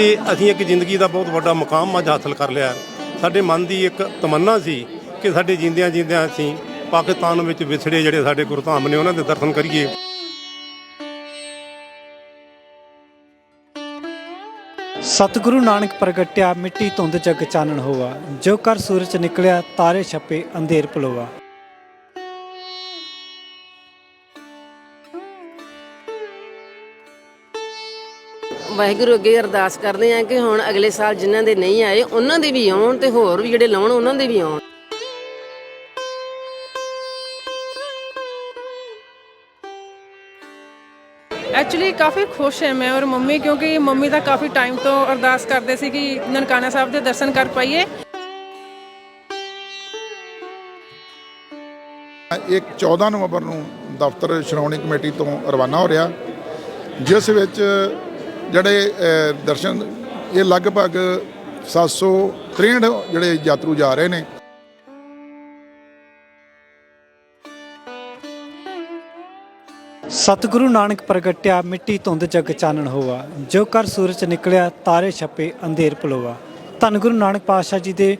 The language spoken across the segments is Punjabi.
ਤੇ ਅਸੀਂ ਇੱਕ ਜ਼ਿੰਦਗੀ ਦਾ ਬਹੁਤ ਵੱਡਾ ਮੁਕਾਮ ਅੱਜ ਹਾਸਲ ਕਰ ਲਿਆ। ਸਾਡੇ ਮਨ ਦੀ ਇੱਕ ਤਮੰਨਾ ਸੀ ਕਿ ਸਾਡੇ ਜਿੰਦਿਆਂ ਜਿੰਦਿਆਂ ਅਸੀਂ ਪਾਕਿਸਤਾਨ ਵਿੱਚ ਵਿਛੜੇ ਜਿਹੜੇ ਸਾਡੇ ਗੁਰਧਾਮ ਨੇ, ਉਹਨਾਂ ਦੇ ਦਰਸ਼ਨ ਕਰੀਏ। ਸਤਿਗੁਰੂ ਨਾਨਕ ਪ੍ਰਗਟਿਆ ਮਿੱਟੀ ਧੁੰਦ ਜਗ ਚਾਨਣ ਹੋਵਾ ਜੋ ਕਰ ਸੂਰਜ ਨਿਕਲਿਆ, ਤਾਰੇ ਛਪੇ, ਅੰਧੇਰ ਪਲੋਆ ਵਾਹਿਗੁਰੂ ਅੱਗੇ ਅਰਦਾਸ ਕਰਦੇ ਆ ਕਿ ਹੁਣ ਅਗਲੇ ਸਾਲ ਜਿਨ੍ਹਾਂ ਦੇ ਨਹੀਂ ਆਏ ਉਹਨਾਂ ਦੇ ਵੀ ਆਉਣ ਤੇ ਹੋਰ ਵੀ ਜਿਹੜੇ ਲਾਉਣ ਉਹਨਾਂ ਦੇ ਵੀ ਆਉਣ। ਐਕਚੁਅਲੀ ਕਾਫੀ ਖੁਸ਼ ਹੈ ਮੈਂ ਔਰ ਮੰਮੀ ਕਿਉਂਕਿ ਮੰਮੀ ਦਾ ਕਾਫੀ ਟਾਈਮ ਤੋਂ ਅਰਦਾਸ ਕਰਦੇ ਸੀ ਕਿ ਨਨਕਾਣਾ ਸਾਹਿਬ ਦੇ ਦਰਸ਼ਨ ਕਰ ਪਾਈਏ। ਇੱਕ 14 ਨਵੰਬਰ ਨੂੰ ਦਫ਼ਤਰ ਸ਼੍ਰੋਮਣੀ ਕਮੇਟੀ ਤੋਂ ਰਵਾਨਾ ਹੋ ਰਿਹਾ। ਜਿਸ ਵਿੱਚ ਜਿਹੜੇ ਦਰਸ਼ਨ, ਇਹ ਲਗਭਗ 763 ਜਿਹੜੇ ਯਾਤਰੂ ਜਾ ਰਹੇ ਨੇ। ਸਤਿਗੁਰੂ ਨਾਨਕ ਪ੍ਰਗਟਿਆ, ਮਿੱਟੀ ਧੁੰਦ ਜਗ ਚਾਨਣ ਹੋਵਾ ਜੋ ਕਰ ਸੂਰਜ ਨਿਕਲਿਆ, ਤਾਰੇ ਛਪੇ, ਅੰਧੇਰ ਪਲੋਆ ਧੰਨ ਗੁਰੂ ਨਾਨਕ ਪਾਤਸ਼ਾਹ ਜੀ ਦੇ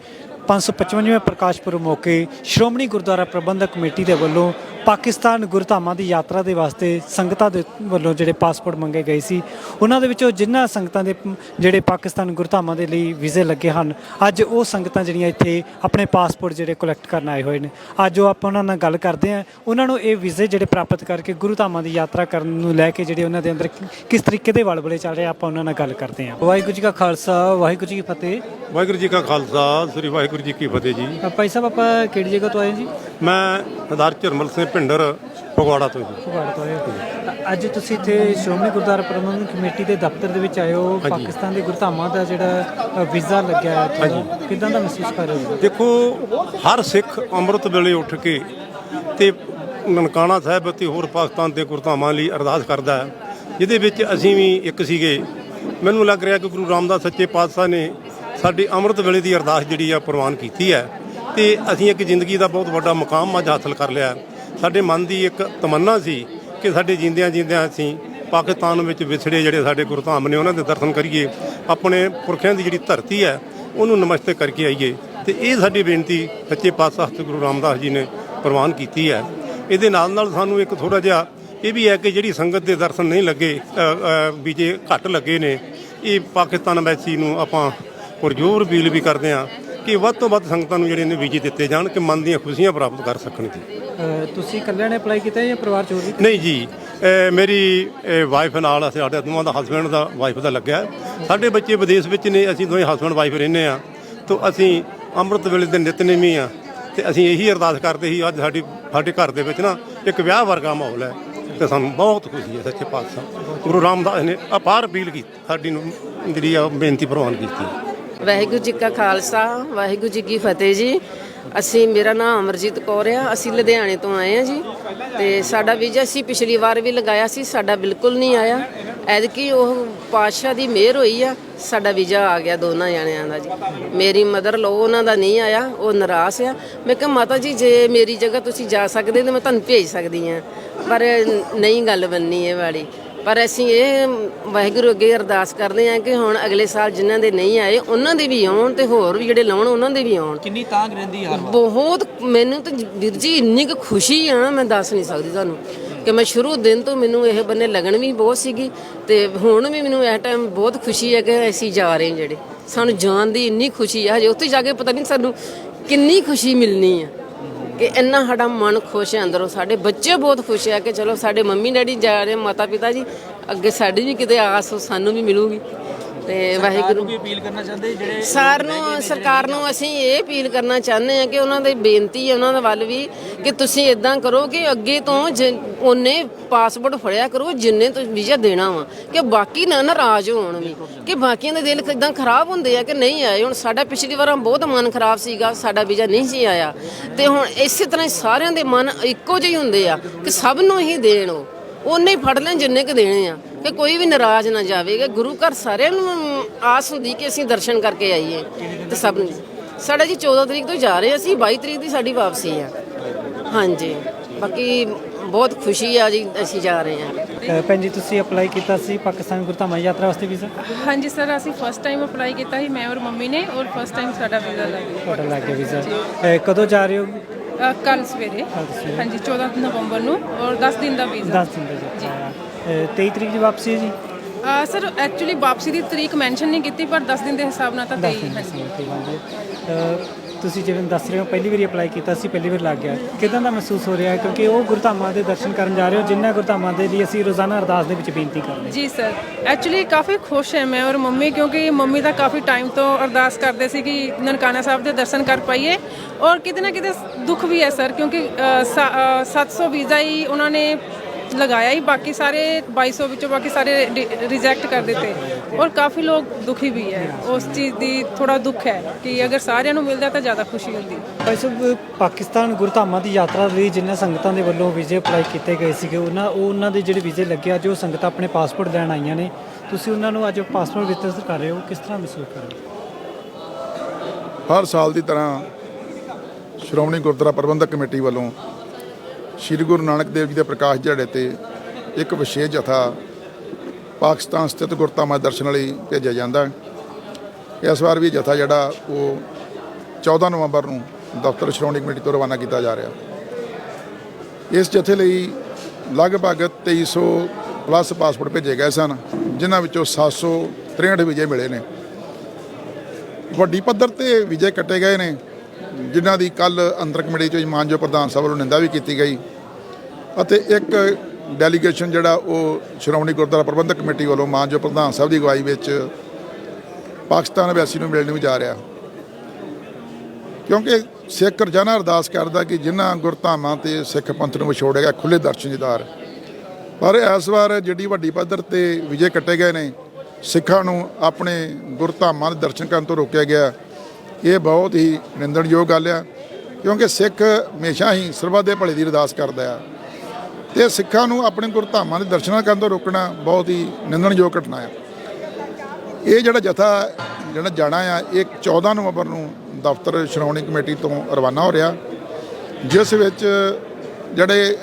555ਵੇਂ ਪ੍ਰਕਾਸ਼ ਪੁਰਬ ਮੌਕੇ ਸ਼੍ਰੋਮਣੀ ਗੁਰਦੁਆਰਾ ਪ੍ਰਬੰਧਕ ਕਮੇਟੀ ਦੇ ਵੱਲੋਂ ਪਾਕਿਸਤਾਨ ਗੁਰਧਾਮਾਂ ਦੀ ਯਾਤਰਾ ਦੇ ਵਾਸਤੇ ਸੰਗਤਾਂ ਦੇ ਵੱਲੋਂ ਜਿਹੜੇ ਪਾਸਪੋਰਟ ਮੰਗੇ ਗਏ ਸੀ, ਉਹਨਾਂ ਦੇ ਵਿੱਚੋਂ ਜਿਨ੍ਹਾਂ ਸੰਗਤਾਂ ਦੇ ਜਿਹੜੇ ਪਾਕਿਸਤਾਨ ਗੁਰਧਾਮਾਂ ਦੇ ਲਈ ਵੀਜ਼ੇ ਲੱਗੇ ਹਨ, ਅੱਜ ਉਹ ਸੰਗਤਾਂ ਜਿਹੜੀਆਂ ਇੱਥੇ ਆਪਣੇ ਪਾਸਪੋਰਟ ਜਿਹੜੇ ਕਲੈਕਟ ਕਰਨ ਆਏ ਹੋਏ ਨੇ। ਅੱਜ ਉਹ ਆਪਾਂ ਉਹਨਾਂ ਨਾਲ ਗੱਲ ਕਰਦੇ ਹਾਂ। ਉਹਨਾਂ ਨੂੰ ਇਹ ਵੀਜ਼ੇ ਜਿਹੜੇ ਪ੍ਰਾਪਤ ਕਰਕੇ ਗੁਰੂ ਧਾਮਾਂ ਦੀ ਯਾਤਰਾ ਕਰਨ ਨੂੰ ਲੈ ਕੇ ਜਿਹੜੇ ਉਹਨਾਂ ਦੇ ਅੰਦਰ ਕਿਸ ਤਰੀਕੇ ਦੇ ਵਲਵਲੇ ਚੱਲ ਰਹੇ ਆਪਾਂ ਉਹਨਾਂ ਨਾਲ ਗੱਲ ਕਰਦੇ ਹਾਂ। ਵਾਹਿਗੁਰੂ ਜੀ ਕਾ ਖਾਲਸਾ, ਵਾਹਿਗੁਰੂ ਜੀ ਕੀ ਫਤਿਹ। ਵਾਹਿਗੁਰੂ ਜੀ ਕਾ ਖਾਲਸਾ, ਸ੍ਰੀ ਵਾਹਿਗੁਰੂ ਜੀ ਕੀ ਫਤਿਹ ਜੀ। ਅ, ਭਾਈ ਸਾਹਿਬ ਆਪਾਂ ਕਿਹੜੀ ਜਗ੍ਹਾ ਤੋਂ ਆਏ ਜੀ? ਮੈਂ ਸਰਦਾਰ ਝਰਮਲ ਸਿੰਘ ਭਿੰਡਰ ਫਗਵਾੜਾ ਤੋਂ ਜੀ। ਫਗਵਾੜਾ ਤੋਂ ਆਏ ਹੋ। ਅ, ਅੱਜ ਤੁਸੀਂ ਇੱਥੇ ਸ਼੍ਰੋਮਣੀ ਗੁਰਦੁਆਰਾ ਪ੍ਰਬੰਧਕ ਕਮੇਟੀ ਦੇ ਦਫ਼ਤਰ ਦੇ ਵਿੱਚ ਆਏ ਹੋ। ਪਾਕਿਸਤਾਨ ਦੇ ਗੁਰਧਾਮਾਂ ਦਾ ਜਿਹੜਾ ਅ, ਵੀਜ਼ਾ ਲੱਗਿਆ ਹੈ ਇੱਥੇ। ਕਿਦਾਂ ਦਾ ਮਹਿਸੂਸ ਕਰ ਰਹੇ ਹੋ? ਦੇਖੋ ਹਰ ਸਿੱਖ ਅੰਮ੍ਰਿਤ ਵੇਲੇ ਉੱਠ ਕੇ ਤੇ ਨਨਕਾਣਾ ਸਾਹਿਬ ਅਤੇ ਹੋਰ ਪਾਕਿਸਤਾਨ ਦੇ ਗੁਰਧਾਮਾਂ ਲਈ ਅਰਦਾਸ ਕਰਦਾ ਹੈ। ਜਿਹਦੇ ਵਿੱਚ ਅਸੀਂ ਵੀ ਇੱਕ ਸੀਗੇ। ਮੈਨੂੰ ਲੱਗ ਰਿਹਾ ਕਿ ਗੁਰੂ ਰਾਮਦਾਸ ਸੱਚੇ ਪਾਤਸ਼ਾਹ ਨੇ ਸਾਡੀ ਅੰਮ੍ਰਿਤ ਵੇਲੇ ਦੀ ਅਰਦਾਸ ਜਿਹੜੀ ਆ ਪ੍ਰਵਾਨ ਕੀਤੀ ਹੈ ਤੇ ਅਸੀਂ ਇੱਕ ਜ਼ਿੰਦਗੀ ਦਾ ਬਹੁਤ ਵੱਡਾ ਮੁਕਾਮ ਅੱਜ ਹਾਸਲ ਕਰ ਲਿਆ ਸਾਡੇ ਮਨ ਦੀ ਇੱਕ ਤਮੰਨਾ ਸੀ ਕਿ ਸਾਡੇ ਜਿੰਦਿਆਂ ਜਿੰਦਿਆਂ ਅਸੀਂ ਪਾਕਿਸਤਾਨ ਵਿੱਚ ਵਿਛੜੇ ਜਿਹੜੇ ਸਾਡੇ ਗੁਰਧਾਮ ਨੇ ਉਹਨਾਂ ਦੇ ਦਰਸ਼ਨ ਕਰੀਏ ਆਪਣੇ ਪੁਰਖਿਆਂ ਦੀ ਜਿਹੜੀ ਧਰਤੀ ਹੈ ਉਹਨੂੰ ਨਮਸਤੇ ਕਰਕੇ ਆਈਏ। ਤੇ ਇਹ ਸਾਡੀ ਬੇਨਤੀ ਸੱਚੇ ਪਾਤਸ਼ਾਹ ਸਤਿ ਗੁਰੂ ਰਾਮਦਾਸ ਜੀ ਨੇ ਪ੍ਰਵਾਨ ਕੀਤੀ ਹੈ। ਇਹਦੇ ਨਾਲ ਨਾਲ ਸਾਨੂੰ ਇੱਕ ਥੋੜਾ ਜਿਹਾ ਇਹ ਵੀ ਹੈ ਕਿ ਜਿਹੜੀ ਸੰਗਤ ਦੇ ਦਰਸ਼ਨ ਨਹੀਂ ਲੱਗੇ ਅ, ਅ, ਘੱਟ ਲੱਗੇ ਨੇ ਇਹ ਪਾਕਿਸਤਾਨ ਐਮਬੈਸੀ ਨੂੰ ਆਪਾਂ ਪੁਰਜੋਰ ਅਪੀਲ ਵੀ ਕਰਦੇ ਹਾਂ ਕਿ ਵੱਧ ਤੋਂ ਵੱਧ ਸੰਗਤਾਂ ਨੂੰ ਜਿਹੜੇ ਨੇ ਵੀਜ਼ੇ ਦਿੱਤੇ ਜਾਣ ਕਿ ਮਨ ਦੀਆਂ ਖੁਸ਼ੀਆਂ ਪ੍ਰਾਪਤ ਕਰ ਸਕਣ ਜੀ। ਤੁਸੀਂ ਇਕੱਲਿਆਂ ਨੇ ਅਪਲਾਈ ਕੀਤਾ ਜਾਂ ਪਰਿਵਾਰ ਚ ਹੋਰ ਵੀ? ਨਹੀਂ ਜੀ ਮੇਰੀ ਵਾਈਫ ਨਾਲ ਸਾਡੇ ਦੋਵਾਂ ਦਾ ਹਸਬੰਡ ਦਾ ਵਾਈਫ ਦਾ ਲੱਗਿਆ। ਸਾਡੇ ਬੱਚੇ ਵਿਦੇਸ਼ ਵਿੱਚ ਨੇ ਅਸੀਂ ਦੋਵੇਂ ਹਸਬੰਡ ਵਾਈਫ ਰਹਿੰਦੇ ਆ ਤੋਂ ਅਸੀਂ ਅੰਮ੍ਰਿਤ ਵੇਲੇ ਦੇ ਨਿਤਨੇਮੀ ਆ ਤੇ ਅਸੀਂ ਇਹੀ ਅਰਦਾਸ ਕਰਦੇ ਸੀ ਅੱਜ ਸਾਡੀ ਸਾਡੇ ਘਰ ਦੇ ਵਿੱਚ ਨਾ ਇੱਕ ਵਿਆਹ ਵਰਗਾ ਮਾਹੌਲ ਹੈ। ਤੇ ਸਾਨੂੰ ਬਹੁਤ ਖੁਸ਼ੀ ਹੈ ਸੱਚੇ ਪਾਤਸ਼ਾਹ। ਗੁਰੂ ਰਾਮਦਾਸ ਨੇ ਅਪਾਰ ਅਪੀਲ ਕੀਤੀ ਸਾਡੀ ਨੂੰ ਜਿਹੜੀ ਆ ਬੇਨਤੀ ਪ੍ਰਵਾਨ ਕੀਤੀ। ਵਾਹਿਗੁਰੂ ਜੀ ਕਾ ਖਾਲਸਾ, ਵਾਹਿਗੁਰੂ ਜੀ ਕੀ ਫਤਿਹ ਜੀ। ਅਸੀਂ, ਮੇਰਾ ਨਾਮ ਅਮਰਜੀਤ ਕੌਰ ਆ। ਅਸੀਂ ਲੁਧਿਆਣੇ ਤੋਂ ਆਏ ਆ ਜੀ। ਤੇ ਸਾਡਾ ਵੀਜ਼ਾ ਅਸੀਂ ਪਿਛਲੀ ਵਾਰ ਵੀ ਲਗਾਇਆ ਸੀ, ਸਾਡਾ ਬਿਲਕੁਲ ਨਹੀਂ ਆਇਆ। ਐਦਕੀ ਉਹ ਪਾਤਸ਼ਾਹ ਦੀ ਮਿਹਰ ਹੋਈ ਆ, ਸਾਡਾ ਵੀਜ਼ਾ ਆ ਗਿਆ ਦੋਨਾਂ ਜਣਿਆਂ ਦਾ ਜੀ। ਮੇਰੀ ਮਦਰ ਲੋ ਉਹਨਾਂ ਦਾ ਨਹੀਂ ਆਇਆ, ਉਹ ਨਿਰਾਸ਼ ਆ। ਮੈਂ ਕਿਹਾ, ਮਾਤਾ ਜੀ, ਜੇ ਮੇਰੀ ਜਗ੍ਹਾ ਤੁਸੀਂ ਜਾ ਸਕਦੇ ਤਾਂ ਮੈਂ ਤੁਹਾਨੂੰ ਭੇਜ ਸਕਦੀ ਆ। ਪਰ ਨਹੀਂ ਗੱਲ ਬੰਨੀ ਇਹ ਵਾਲੀ। ਪਰ ਅਸੀਂ ਇਹ ਵਾਹਿਗੁਰੂ ਅੱਗੇ ਅਰਦਾਸ ਕਰਦੇ ਹਾਂ ਕਿ ਹੁਣ ਅਗਲੇ ਸਾਲ ਜਿਨ੍ਹਾਂ ਦੇ ਨਹੀਂ ਆਏ ਉਹਨਾਂ ਦੇ ਵੀ ਆਉਣ ਤੇ ਹੋਰ ਵੀ ਜਿਹੜੇ ਲਾਉਣ ਉਹਨਾਂ ਦੇ ਵੀ ਆਉਣ। ਕਿੰਨੀ ਤਾਂਗ ਰਹਿੰਦੀ ਹਰ ਬਹੁਤ ਮੈਨੂੰ ਤਾਂ ਵੀਰ ਜੀ ਇੰਨੀ ਕੁ ਖੁਸ਼ੀ ਆ ਮੈਂ ਦੱਸ ਨਹੀਂ ਸਕਦੀ ਤੁਹਾਨੂੰ ਕਿ ਮੈਂ ਸ਼ੁਰੂ ਦਿਨ ਤੋਂ ਮੈਨੂੰ ਇਹ ਬੰਨੇ ਲੱਗਣ ਵੀ ਬਹੁਤ ਸੀਗੀ ਤੇ ਹੁਣ ਵੀ ਮੈਨੂੰ ਇਸ ਟਾਈਮ ਬਹੁਤ ਖੁਸ਼ੀ ਹੈ ਕਿ ਅਸੀਂ ਜਾ ਰਹੇ ਹਾਂ ਜਿਹੜੇ। ਸਾਨੂੰ ਜਾਣ ਦੀ ਇੰਨੀ ਖੁਸ਼ੀ ਆ ਹਜੇ ਉੱਥੇ ਜਾ ਕੇ ਪਤਾ ਨਹੀਂ ਸਾਨੂੰ ਕਿੰਨੀ ਖੁਸ਼ੀ ਮਿਲਣੀ ਆ। ਕਿ ਇੰਨਾ ਸਾਡਾ ਮਨ ਖੁਸ਼ ਹੈ ਅੰਦਰੋਂ। ਸਾਡੇ ਬੱਚੇ ਬਹੁਤ ਖੁਸ਼ ਹੈ ਕਿ ਚਲੋ ਸਾਡੇ ਮੰਮੀ ਡੈਡੀ ਜਾ ਰਹੇ ਮਾਤਾ ਪਿਤਾ ਜੀ, ਅੱਗੇ ਸਾਡੀ ਵੀ ਕਿਤੇ ਆਸ ਸਾਨੂੰ ਵੀ ਮਿਲੂਗੀ। ਤੇ ਵਾਹਿਗੁਰੂ ਵੀ ਅਪੀਲ ਕਰਨਾ ਚਾਹੁੰਦੇ ਜਿਹੜੇ ਸਰ ਨੂੰ ਸਰਕਾਰ ਨੂੰ ਅਸੀਂ ਇਹ ਅਪੀਲ ਕਰਨਾ ਚਾਹੁੰਦੇ ਹਾਂ ਕਿ ਉਹਨਾਂ ਦੀ ਬੇਨਤੀ ਹੈ ਉਹਨਾਂ ਦੇ ਵੱਲ ਵੀ ਕਿ ਤੁਸੀਂ ਇਦਾਂ ਕਰੋ ਕਿ ਅੱਗੇ ਤੋਂ ਉਹਨੇ ਪਾਸਪੋਰਟ ਫੜਿਆ ਕਰੋ ਜਿੰਨੇ ਤੁਸੀਂ ਵੀਜ਼ਾ ਦੇਣਾ ਵਾ ਕਿ ਬਾਕੀ ਨਾ ਨਾਰਾਜ਼ ਹੋਣ ਵੀ ਕਿ ਬਾਕੀਆਂ ਦੇ ਦਿਲ ਇਦਾਂ ਖਰਾਬ ਹੁੰਦੇ ਆ ਕਿ ਨਹੀਂ ਆਏ। ਹੁਣ ਸਾਡਾ ਪਿਛਲੀ ਵਾਰ ਬਹੁਤ ਮਨ ਖਰਾਬ ਸੀਗਾ ਸਾਡਾ ਵੀਜ਼ਾ ਨਹੀਂ ਸੀ ਆਇਆ। ਤੇ ਹੁਣ ਇਸੇ ਤਰ੍ਹਾਂ ਸਾਰਿਆਂ ਦੇ ਮਨ ਇੱਕੋ ਜਿਹੇ ਹੁੰਦੇ ਆ ਕਿ ਸਭ ਨੂੰ ਹੀ ਦੇਣ ਉਹ। ਉਹਨੇ ਹੀ ਫੜ ਲੈਣ ਜਿੰਨੇ ਕ ਦੇਣੇ ਆ। ਕਿ ਕੋਈ ਵੀ ਨਾਰਾਜ਼ ਨਾ ਜਾਵੇਗਾ ਗੁਰੂ ਘਰ ਸਾਰਿਆਂ ਨੂੰ ਆਸ ਹੁੰਦੀ ਕਿ ਅਸੀਂ ਦਰਸ਼ਨ ਕਰਕੇ ਆਈਏ ਤੇ ਸਭ ਨੂੰ। ਸਾਡਾ ਜੀ 14 ਤਰੀਕ ਤੋਂ ਜਾ ਰਹੇ ਅਸੀਂ 22 ਤਰੀਕ ਦੀ ਸਾਡੀ ਵਾਪਸੀ ਆ। ਹਾਂਜੀ। ਬਾਕੀ ਬਹੁਤ ਖੁਸ਼ੀ ਆ ਜੀ ਅਸੀਂ ਜਾ ਰਹੇ ਹਾਂ ਭੈਣ ਜੀ ਤੁਸੀਂ ਅਪਲਾਈ ਕੀਤਾ ਸੀ ਪਾਕਿਸਤਾਨ ਗੁਰਧਾਮਾਂ ਯਾਤਰਾ ਵਾਸਤੇ ਵੀਜ਼ਾ? ਹਾਂਜੀ ਸਰ ਅਸੀਂ ਫਸਟ ਟਾਈਮ ਅਪਲਾਈ ਕੀਤਾ ਸੀ ਮੈਂ ਔਰ ਮੰਮੀ ਨੇ ਔਰ ਫਸਟ ਟਾਈਮ ਸਾਡਾ ਵੀਜ਼ਾ ਲੱਗ ਗਿਆ। ਤੁਹਾਡਾ ਲੱਗ ਗਿਆ ਵੀਜ਼ਾ। ਅ, ਕਦੋਂ ਜਾ ਰਹੇ ਹੋ? ਕੱਲ ਸਵੇਰੇ। ਸਵੇਰੇ। ਹਾਂਜੀ 14 ਨਵੰਬਰ ਨੂੰ ਔਰ 10 ਦਿਨ ਦਾ ਵੀਜ਼ਾ 10 ਦਿਨ ਦਾ ਜੀ। 23 ਤਰੀਕ ਦੀ ਵਾਪਸੀ ਹੈ ਜੀ? ਅ, ਸਰ ਐਕਚੁਅਲੀ ਵਾਪਸੀ ਦੀ ਤਰੀਕ ਮੈਂਸ਼ਨ ਨਹੀਂ ਕੀਤੀ ਪਰ 10 ਦਿਨ ਦੇ ਹਿਸਾਬ ਨਾਲ ਤਾਂ 10 ਤੇਈ ਦਿਨ ਦਾ ਹਾਂਜੀ ਸਮਾਂ ਤੇ ਬੰਦੇ ਅ, ਤੁਸੀਂ ਜਿਵੇਂ ਦੱਸ ਰਹੇ ਹੋ ਪਹਿਲੀ ਵਾਰੀ ਅਪਲਾਈ ਕੀਤਾ ਸੀ ਪਹਿਲੀ ਵਾਰ ਲੱਗ ਗਿਆ। ਕਿਦਾਂ ਦਾ ਮਹਿਸੂਸ ਹੋ ਰਿਹਾ? ਹੈ ਕਿਉਂਕਿ ਉਹ ਗੁਰਧਾਮਾਂ ਦੇ ਦਰਸ਼ਨ ਕਰਨ ਜਾ ਰਹੇ ਹੋ ਜਿਨ੍ਹਾਂ ਗੁਰਧਾਮਾਂ ਦੇ ਲਈ ਅਸੀਂ ਰੋਜ਼ਾਨਾ ਅਰਦਾਸ ਦੇ ਵਿੱਚ ਬੇਨਤੀ ਕਰਦੇ ਹਾਂ। ਜੀ ਸਰ ਐਕਚੁਅਲੀ ਕਾਫੀ ਖੁਸ਼ ਹੈ ਮੈਂ ਔਰ ਮੰਮੀ ਕਿਉਂਕਿ ਮੰਮੀ ਦਾ ਕਾਫੀ ਟਾਈਮ ਤੋਂ ਅਰਦਾਸ ਕਰਦੇ ਸੀ ਕਿ ਨਨਕਾਣਾ ਸਾਹਿਬ ਦੇ ਦਰਸ਼ਨ ਕਰ ਪਾਈਏ। ਔਰ ਕਿਤੇ ਨਾ ਕਿਤੇ ਦੁੱਖ ਵੀ ਹੈ ਸਰ ਕਿਉਂਕਿ ਅ, ਸਾ- 700 ਵੀਜ਼ਾ ਹੀ ਉਹਨਾਂ ਨੇ ਲਗਾਇਆ ਹੀ ਬਾਕੀ ਸਾਰੇ 2200 ਵਿੱਚੋਂ ਬਾਕੀ ਸਾਰੇ ਰਿਜੈਕਟ ਕਰ ਦਿੱਤੇ। ਔਰ ਕਾਫੀ ਲੋਕ ਦੁਖੀ ਵੀ ਹੈ। ਉਸ ਚੀਜ਼ ਦੀ ਥੋੜਾ ਦੁੱਖ ਹੈ ਕਿ ਅਗਰ ਸਾਰਿਆਂ ਨੂੰ ਮਿਲਦਾ ਤਾਂ ਜ਼ਿਆਦਾ ਖੁਸ਼ੀ ਹੁੰਦੀ। ਭਾਈ ਸਾਹਿਬ ਪਾਕਿਸਤਾਨ ਗੁਰਧਾਮਾਂ ਦੀ ਯਾਤਰਾ ਲਈ ਜਿਨ੍ਹਾਂ ਸੰਗਤਾਂ ਦੇ ਵੱਲੋਂ ਵੀਜ਼ੇ ਅਪਲਾਈ ਕੀਤੇ ਗਏ ਸੀਗੇ ਉਹਨਾਂ ਉਹ ਉਹਨਾਂ ਦੇ ਜਿਹੜੇ ਵੀਜ਼ੇ ਲੱਗੇ ਆ ਜੋ ਸੰਗਤਾਂ ਆਪਣੇ ਪਾਸਪੋਰਟ ਲੈਣ ਆਈਆਂ ਨੇ। ਤੁਸੀਂ ਉਹਨਾਂ ਨੂੰ ਅੱਜ ਪਾਸਪੋਰਟ ਵਿਤਰਨ ਕਰ ਰਹੇ ਹੋ ਕਿਸ ਤਰ੍ਹਾਂ ਮਹਿਸੂਸ ਕਰ ਰਹੇ ਹੋ? ਹਰ ਸਾਲ ਦੀ ਤਰ੍ਹਾਂ ਸ਼੍ਰੋਮਣੀ ਗੁਰਦੁਆਰਾ ਪ੍ਰਬੰਧਕ ਕਮੇਟੀ ਵੱਲੋਂ ਸ੍ਰੀ ਗੁਰੂ ਨਾਨਕ ਦੇਵ ਜੀ ਦੇ ਪ੍ਰਕਾਸ਼ ਦਿਹਾੜੇ ਤੇ ਇੱਕ ਵਿਸ਼ੇਸ਼ ਜਥਾ ਪਾਕਿਸਤਾਨ ਸਥਿਤ ਗੁਰਧਾਮਾਂ ਦਰਸ਼ਨ ਲਈ ਭੇਜਿਆ ਜਾਂਦਾ ਇਸ ਵਾਰ ਵੀ ਜਥਾ ਜਿਹੜਾ ਉਹ 14 ਨਵੰਬਰ ਨੂੰ ਦਫ਼ਤਰ ਸ਼੍ਰੋਮਣੀ ਕਮੇਟੀ ਤੋਂ ਰਵਾਨਾ ਕੀਤਾ ਜਾ ਰਿਹਾ ਇਸ ਜਥੇ ਲਈ ਲਗਭਗ 2300 ਪਲੱਸ ਪਾਸਪੋਰਟ ਭੇਜੇ ਗਏ ਸਨ, ਜਿਨ੍ਹਾਂ ਵਿੱਚੋਂ 763 ਵਿਜੇ ਮਿਲੇ ਨੇ। ਵੱਡੀ ਪੱਧਰ ਤੇ ਵਿਜੇ ਕੱਟੇ ਗਏ ਨੇ। ਜਿਨ੍ਹਾਂ ਦੀ ਕੱਲ ਅੰਤਰ ਕਮੇਟੀ ਚੋਂ ਮਾਨਜੋ ਪ੍ਰਧਾਨ ਸਾਹਿਬ ਵੱਲੋਂ ਨਿੰਦਾ ਵੀ ਕੀਤੀ ਗਈ ਅਤੇ ਇੱਕ ਡੈਲੀਗੇਸ਼ਨ ਜਿਹੜਾ ਉਹ ਸ਼੍ਰੋਮਣੀ ਗੁਰਦੁਆਰਾ ਪ੍ਰਬੰਧਕ ਕਮੇਟੀ ਵੱਲੋਂ ਮਾਨਜੋ ਪ੍ਰਧਾਨ ਸਾਹਿਬ ਦੀ ਅਗਵਾਈ ਵਿੱਚ ਪਾਕਿਸਤਾਨ ਵੈਸੀ ਨੂੰ ਮਿਲਣ ਵੀ ਜਾ ਰਿਹਾ। ਕਿਉਂਕਿ ਸਿੱਖ ਰੋਜ਼ਾਨਾ ਅਰਦਾਸ ਕਰਦਾ ਕਿ ਜਿਨ੍ਹਾਂ ਗੁਰਧਾਮਾਂ ਤੇ ਸਿੱਖ ਪੰਥ ਨੂੰ ਵਿਛੋੜੇਗਾ ਖੁੱਲੇ ਦਰਸ਼ਨ ਦੀਦਾਰ। ਪਰ ਇਸ ਵਾਰ ਜਿਹੜੀ ਵੱਡੀ ਪੱਧਰ ਤੇ ਵਿਜੇ ਕੱਟੇ ਗਏ ਨੇ, ਸਿੱਖਾਂ ਨੂੰ ਆਪਣੇ ਗੁਰਧਾਮਾਂ ਦੇ ਦਰਸ਼ਨ ਕਰਨ ਤੋਂ ਰੋਕਿਆ ਗਿਆ। ਇਹ ਬਹੁਤ ਹੀ ਨਿੰਦਣਯੋਗ ਗੱਲ ਆ, ਕਿਉਂਕਿ ਸਿੱਖ ਹਮੇਸ਼ਾ ਹੀ ਸਰਬੱਤ ਦੇ ਭਲੇ ਦੀ ਅਰਦਾਸ ਕਰਦਾ ਆ। ਤੇ ਸਿੱਖਾਂ ਨੂੰ ਆਪਣੇ ਗੁਰਧਾਮਾਂ ਦੇ ਦਰਸ਼ਨਾਂ ਕਰਨ ਤੋਂ ਰੋਕਣਾ ਬਹੁਤ ਹੀ ਨਿੰਦਣਯੋਗ ਘਟਨਾ ਆ। ਇਹ ਜਿਹੜਾ ਜਥਾ ਜਿਹੜਾ ਜਾਣਾ ਆ, ਇਹ 14 ਨਵੰਬਰ ਨੂੰ ਦਫ਼ਤਰ ਸ਼੍ਰੋਮਣੀ ਕਮੇਟੀ ਤੋਂ ਰਵਾਨਾ ਹੋ ਰਿਹਾ। ਜਿਸ ਵਿੱਚ ਜਿਹੜੇ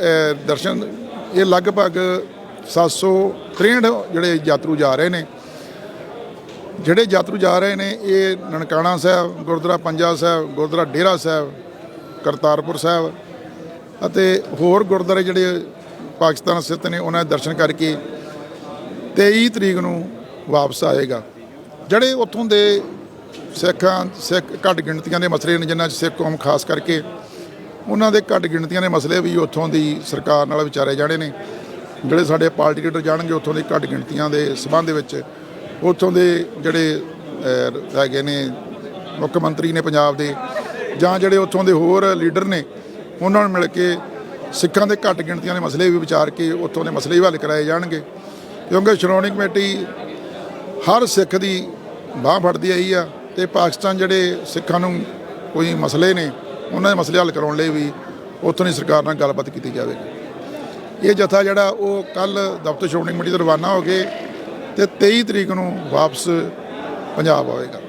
ਦਰਸ਼ਨ, ਇਹ ਲਗਭਗ 763 ਜਿਹੜੇ ਯਾਤਰੂ ਜਾ ਰਹੇ ਨੇ। ਜਿਹੜੇ ਯਾਤਰੂ ਜਾ ਰਹੇ ਨੇ, ਇਹ ਨਨਕਾਣਾ ਸਾਹਿਬ, ਗੁਰਦੁਆਰਾ ਪੰਜਾ ਸਾਹਿਬ, ਗੁਰਦੁਆਰਾ ਡੇਰਾ ਸਾਹਿਬ, ਕਰਤਾਰਪੁਰ ਸਾਹਿਬ ਅਤੇ ਹੋਰ ਗੁਰਦੁਆਰੇ ਜਿਹੜੇ ਪਾਕਿਸਤਾਨ ਸਥਿਤ ਨੇ, ਉਹਨਾਂ ਦੇ ਦਰਸ਼ਨ ਕਰਕੇ 23 ਤਰੀਕ ਨੂੰ ਵਾਪਸ ਆਏਗਾ। ਜਿਹੜੇ ਉੱਥੋਂ ਦੇ ਸਿੱਖਾਂ, ਸਿੱਖ ਘੱਟ ਗਿਣਤੀਆਂ ਦੇ ਮਸਲੇ ਨੇ, ਜਿਨ੍ਹਾਂ 'ਚ ਸਿੱਖ ਕੌਮ ਖਾਸ ਕਰਕੇ, ਉਹਨਾਂ ਦੇ ਘੱਟ ਗਿਣਤੀਆਂ ਦੇ ਮਸਲੇ ਵੀ ਉੱਥੋਂ ਦੀ ਸਰਕਾਰ ਨਾਲ ਵਿਚਾਰੇ ਜਾਣੇ ਨੇ। ਜਿਹੜੇ ਸਾਡੇ ਪਾਰਟੀ ਲੀਡਰ ਜਾਣਗੇ, ਉੱਥੋਂ ਦੀ ਘੱਟ ਗਿਣਤੀਆਂ ਦੇ ਸਬੰਧ ਵਿੱਚ ਉੱਥੋਂ ਦੇ ਜਿਹੜੇ ਹੈਗੇ ਨੇ ਮੁੱਖ ਮੰਤਰੀ ਨੇ ਪੰਜਾਬ ਦੇ, ਜਾਂ ਜਿਹੜੇ ਉੱਥੋਂ ਦੇ ਹੋਰ ਲੀਡਰ ਨੇ, ਉਹਨਾਂ ਨੂੰ ਮਿਲ ਕੇ ਸਿੱਖਾਂ ਦੇ ਘੱਟ ਗਿਣਤੀਆਂ ਦੇ ਮਸਲੇ ਵੀ ਵਿਚਾਰ ਕੇ ਉੱਥੋਂ ਦੇ ਮਸਲੇ ਵੀ ਹੱਲ ਕਰਾਏ ਜਾਣਗੇ। ਕਿਉਂਕਿ ਸ਼੍ਰੋਮਣੀ ਕਮੇਟੀ ਹਰ ਸਿੱਖ ਦੀ ਬਾਹ ਫੜਦੀ ਆਈ ਆ ਤੇ ਪਾਕਿਸਤਾਨ ਜਿਹੜੇ ਸਿੱਖਾਂ ਨੂੰ ਕੋਈ ਮਸਲੇ ਨੇ, ਉਹਨਾਂ ਦੇ ਮਸਲੇ ਹੱਲ ਕਰਾਉਣ ਲਈ ਵੀ ਉੱਥੋਂ ਦੀ ਸਰਕਾਰ ਨਾਲ ਗੱਲਬਾਤ ਕੀਤੀ ਜਾਵੇਗੀ। ਇਹ ਜਥਾ ਜਿਹੜਾ ਉਹ ਕੱਲ ਦਫ਼ਤਰ ਸ਼੍ਰੋਮਣੀ ਕਮੇਟੀ ਤੋਂ ਰਵਾਨਾ ਹੋ ਕੇ ਤੇ 23 ਤਰੀਕ ਨੂੰ ਵਾਪਸ ਪੰਜਾਬ ਆਵੇਗਾ।